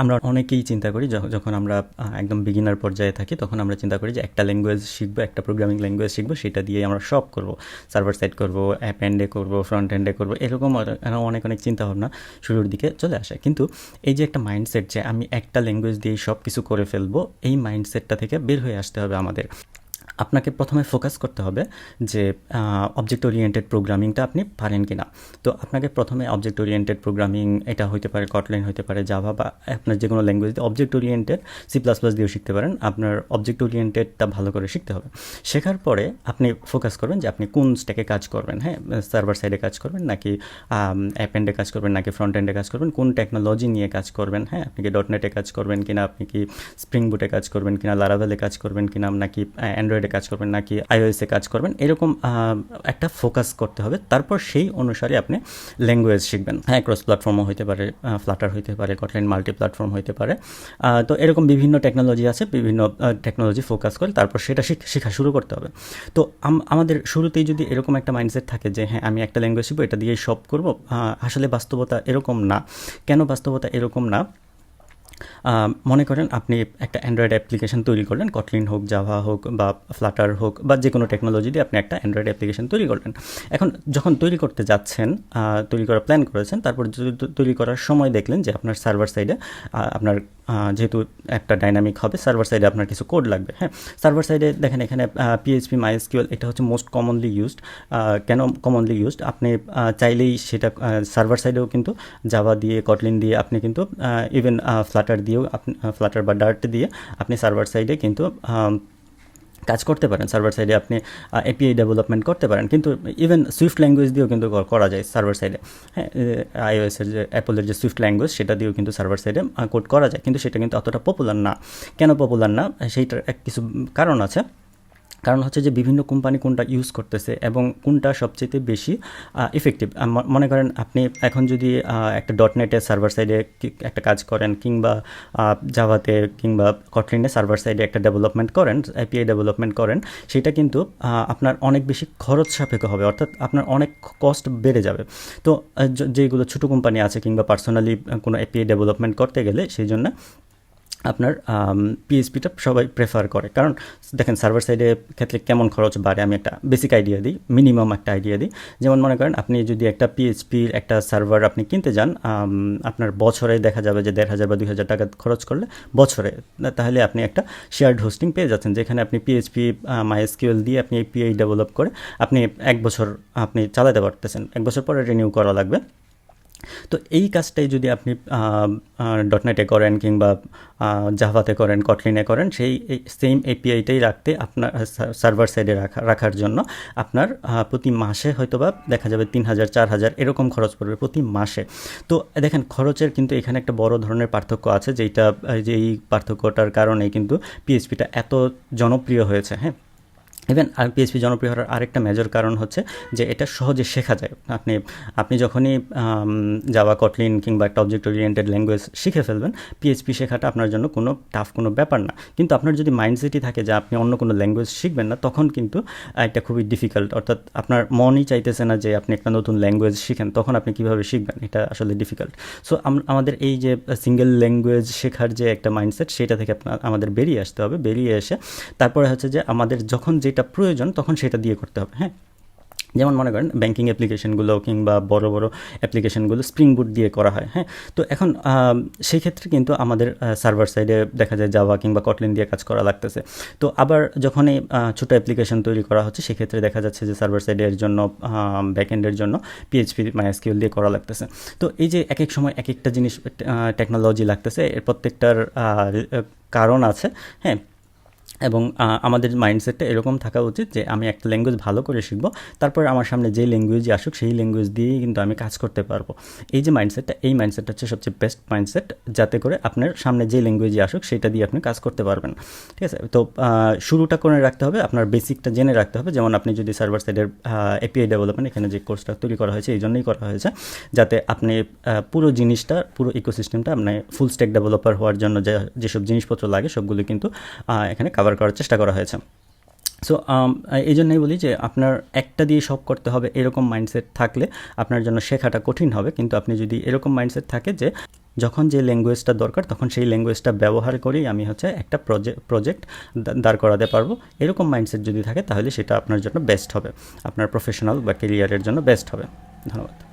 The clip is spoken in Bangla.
আমরা অনেকেই চিন্তা করি যখ- যখন আমরা একদম বিগিনার পর্যায়ে থাকি, তখন আমরা চিন্তা করি যে একটা ল্যাঙ্গুয়েজ শিখব, একটা প্রোগ্রামিং ল্যাঙ্গুয়েজ শিখব, সেটা দিয়ে আমরা সব করব। সার্ভার সাইড করব অ্যাপ এন্ডে করব ফ্রন্ট এন্ডে করব, এরকম অনেক অনেক চিন্তা ভাবনা শুরুর দিকে চলে আসে। কিন্তু এই যে একটা মাইন্ডসেট যে আমি একটা ল্যাঙ্গুয়েজ দিয়ে সব কিছু করে ফেলব, এই মাইন্ডসেটটা থেকে বের হয়ে আসতে হবে আমাদের। আপনাকে প্রথমে ফোকাস করতে হবে যে অবজেক্ট ওরিয়েন্টেড প্রোগ্রামিংটা আপনি পারেন কি না তো আপনাকে প্রথমে অবজেক্ট ওরিয়েন্টেড প্রোগ্রামিং এটা হইতে পারে কটলাইন হতে পারে জাভা বা আপনার যে কোনো language object oriented C plus plus দিয়েও শিখতে পারেন। আপনার অবজেক্ট ওরিয়েন্টেডটা ভালো করে শিখতে হবে। শেখার পরে আপনি ফোকাস করবেন যে আপনি কোন স্ট্যাকে কাজ করবেন হ্যাঁ? সার্ভার সাইডে কাজ করবেন নাকি অ্যাপ এন্ডে কাজ করবেন নাকি ফ্রন্ট এন্ডে কাজ করবেন? কোন টেকনোলজি নিয়ে কাজ করবেন হ্যাঁ? আপনি কি. ডট নেটে কাজ করবেন কিনা? আপনি কি স্প্রিং বুটে কাজ করবেন কিনা? লারাভেলে কাজ করবেন কিনা? নাকি অ্যান্ড্রয়েডে কাজ করবেন নাকি আইওএসে কাজ করবেন, এরকম একটা ফোকাস করতে হবে। তারপর সেই অনুসারে আপনি ল্যাঙ্গুয়েজ শিখবেন। হ্যাঁ ক্রস প্ল্যাটফর্মও হতে পারে ফ্লাটার হইতে পারে কটলাইন মাল্টি প্ল্যাটফর্ম হইতে পারে। তো এরকম বিভিন্ন টেকনোলজি আছে, বিভিন্ন টেকনোলজি ফোকাস করে তারপর সেটা শিখ- শুরু করতে হবে। তো আমাদের শুরুতেই যদি এরকম একটা মাইন্ডসেট থাকে যে হ্যাঁ আমি একটা ল্যাঙ্গুয়েজ শিখব, এটা দিয়েই সব করব আসলে বাস্তবতা এরকম না। কেন বাস্তবতা এরকম না? মনে করেন আপনি একটা অ্যান্ড্রয়েড অ্যাপ্লিকেশন তৈরি করলেন কটলিন হোক জাভা হোক বা ফ্লাটার হোক বা যে কোনো টেকনোলজি দিয়ে আপনি একটা অ্যান্ড্রয়েড অ্যাপ্লিকেশন তৈরি করলেন। এখন যখন তৈরি করতে যাচ্ছেন তৈরি করার প্ল্যান করেছেন, তারপর তৈরি করার সময় দেখলেন যে আপনার সার্ভার সাইডে আপনার যেহেতু একটা ডাইনামিক হবে সার্ভার সাইডে আপনার কিছু কোড লাগবে হ্যাঁ? সার্ভার সাইডে দেখেন এখানে পিএইচপি মাইএসকিউএল এটা হচ্ছে মোস্ট কমনলি ইউজড কেন কমনলি ইউজড আপনি চাইলেই সেটা সার্ভার সাইডেও কিন্তু জাভা দিয়ে কটলিন দিয়ে আপনি কিন্তু ইভেন ফ্লাটার দিয়েও আপনি ফ্লাটার বা ডার্ট দিয়ে আপনি সার্ভার সাইডে কিন্তু কাজ করতে পারেন সার্ভার সাইডে আপনি এপিআই ডেভেলপমেন্ট করতে পারেন। কিন্তু ইভেন সুইফট ল্যাঙ্গুয়েজ দিয়েও কিন্তু করা যায় সার্ভার সাইডে হ্যাঁ আইওএসের যে অ্যাপলের যে সুইফট ল্যাঙ্গুয়েজ সেটা দিয়েও কিন্তু সার্ভার সাইডে কোড করা যায়। কিন্তু সেটা কিন্তু অতটা পপুলার না। কেন পপুলার না? সেইটার এক কিছু কারণ আছে। কারণ হচ্ছে যে বিভিন্ন কোম্পানি কোনটা ইউজ করতেছে এবং কোনটা সবচেয়ে বেশি ইফেক্টিভ মনে করেন আপনি এখন যদি একটা. ডট নেটে সার্ভার সাইডে একটা কাজ করেন কিংবা জাভাতে কিংবা কটলিনে সার্ভার সাইডে একটা ডেভেলপমেন্ট করেন এপিআই ডেভেলপমেন্ট করেন, সেটা কিন্তু আপনার অনেক বেশি খরচ সাপেক্ষ হবে, অর্থাৎ আপনার অনেক কস্ট বেড়ে যাবে। তো যেগুলো ছোটো কোম্পানি আছে কিংবা পার্সোনালি কোনো এপিআই ডেভেলপমেন্ট করতে গেলে, সেই জন্য আপনার পিএইচপিটা সবাই প্রেফার করে। কারণ, দেখেন সার্ভার সাইডে ক্ষেত্রে কেমন খরচ বাড়ে, আমি একটা বেসিক আইডিয়া দিই মিনিমাম একটা আইডিয়া দিই। যেমন মনে করেন, আপনি যদি একটা পিএইচপির একটা সার্ভার আপনি কিনতে যান আপনার বছরে দেখা যাবে যে দেড় হাজার বা দুই হাজার টাকা খরচ করলে বছরে তাহলে আপনি একটা শেয়ার্ড হোস্টিং পেয়ে যাচ্ছেন, যেখানে আপনি পিএইচপি মাইএসকিউএল দিয়ে আপনি এই পিআই ডেভেলপ করে আপনি এক বছর আপনি চালাতে পারতেছেন। এক বছর পরে রিনিউ করা লাগবে। তো এই কাজটাই যদি আপনি ডটনেটে করেন কিংবা জাভাতে করেন কটলিনে করেন সেই সেম এপিআইটাই রাখতে আপনার সার্ভার সাইডে রাখা রাখার জন্য আপনার প্রতি মাসে হয়তো বা দেখা যাবে তিন হাজার চার হাজার এরকম খরচ পড়বে প্রতি মাসে। তো দেখেন খরচের কিন্তু এখানে একটা বড় ধরনের পার্থক্য আছে যেটা আহ, যে এই পার্থক্যটার কারণে কিন্তু পিএইচপিটা এত জনপ্রিয় হয়েছে হ্যাঁ? ইভেন আর পিএইচপি জনপ্রিয় হওয়ার আরেকটা মেজর কারণ হচ্ছে যে এটা সহজে শেখা যায়। আপনি আপনি যখনই জাভা কটলিন কিংবা একটা অবজেক্ট ওরিয়েন্টেড ল্যাঙ্গুয়েজ শিখে ফেলবেন পিএইচপি শেখাটা আপনার জন্য কোনো টাফ কোনো ব্যাপার না। কিন্তু আপনার যদি মাইন্ডসেটই থাকে যে আপনি অন্য কোনো ল্যাঙ্গুয়েজ শিখবেন না, তখন কিন্তু এটা খুবই ডিফিকাল্ট অর্থাৎ আপনার মনই চাইতেছে না যে আপনি একটা নতুন ল্যাঙ্গুয়েজ শিখেন, তখন আপনি কীভাবে শিখবেন? এটা আসলে ডিফিকাল্ট সো আমাদের এই যে সিঙ্গেল ল্যাঙ্গুয়েজ শেখার যে একটা মাইন্ডসেট সেটা থেকে আপনার, আমাদের বেরিয়ে আসতে হবে। বেরিয়ে এসে, তারপরে হচ্ছে যে আমাদের যখন যেটা প্রয়োজন, তখন সেটা দিয়ে করতে হবে হ্যাঁ? যেমন মনে করেন ব্যাঙ্কিং অ্যাপ্লিকেশনগুলো কিংবা বড় বড় অ্যাপ্লিকেশনগুলো স্প্রিং বুট দিয়ে করা হয় হ্যাঁ? তো এখন সেই ক্ষেত্রে কিন্তু আমাদের সার্ভার সাইডে দেখা যায় জাভা কিংবা কটলিন দিয়ে কাজ করা লাগতেছে। তো আবার যখন এই ছোটো অ্যাপ্লিকেশন তৈরি করা হচ্ছে, সেক্ষেত্রে দেখা যাচ্ছে যে সার্ভার সাইডের জন্য ব্যাকএন্ডের জন্য পিএইচপি মাইএসকিউএল দিয়ে করা লাগতেছে। তো এই যে এক এক সময় এক একটা জিনিস টেকনোলজি লাগতেছে, এর প্রত্যেকটার কারণ আছে হ্যাঁ? এবং আমাদের মাইন্ডসেটটা এরকম থাকা উচিত যে আমি একটা ল্যাঙ্গুয়েজ ভালো করে শিখব, তারপর আমার সামনে যেই ল্যাঙ্গুয়েজই আসুক, সেই ল্যাঙ্গুয়েজ দিয়েই কিন্তু আমি কাজ করতে পারব। এই যে মাইন্ডসেটটা এই মাইন্ডসেটটা হচ্ছে সবচেয়ে বেস্ট মাইন্ডসেট যাতে করে আপনার সামনে যে ল্যাঙ্গুয়েজই আসুক, সেটা দিয়ে আপনি কাজ করতে পারবেন। ঠিক আছে? তো শুরুটা করে রাখতে হবে, আপনার বেসিকটা জেনে রাখতে হবে। যেমন আপনি যদি সার্ভার সাইডের এপিআই ডেভেলপমেন্ট এখানে যে কোর্সটা তৈরি করা হয়েছে, এই জন্যই করা হয়েছে, যাতে আপনি পুরো জিনিসটা, পুরো ইকোসিস্টেমটা আপনি ফুল স্ট্যাক ডেভেলপার হওয়ার জন্য যে, যেসব জিনিসপত্র লাগে, সবগুলো কিন্তু এখানে কভার করার চেষ্টা করা হয়েছে। সো এই জন্যই বলি যে আপনার একটা দিয়ে সব করতে হবে এরকম মাইন্ডসেট থাকলে আপনার জন্য শেখাটা কঠিন হবে। কিন্তু আপনি যদি এরকম মাইন্ডসেট থাকে যে যখন যে ল্যাঙ্গুয়েজটা দরকার তখন সেই ল্যাঙ্গুয়েজটা ব্যবহার করেই আমি হচ্ছে একটা প্রজেক্ট প্রজেক্ট দাঁড় করাতে পারব। এরকম মাইন্ডসেট যদি থাকে তাহলে সেটা আপনার জন্য বেস্ট হবে। আপনার প্রফেশনাল বা কেরিয়ারের জন্য বেস্ট হবে। ধন্যবাদ।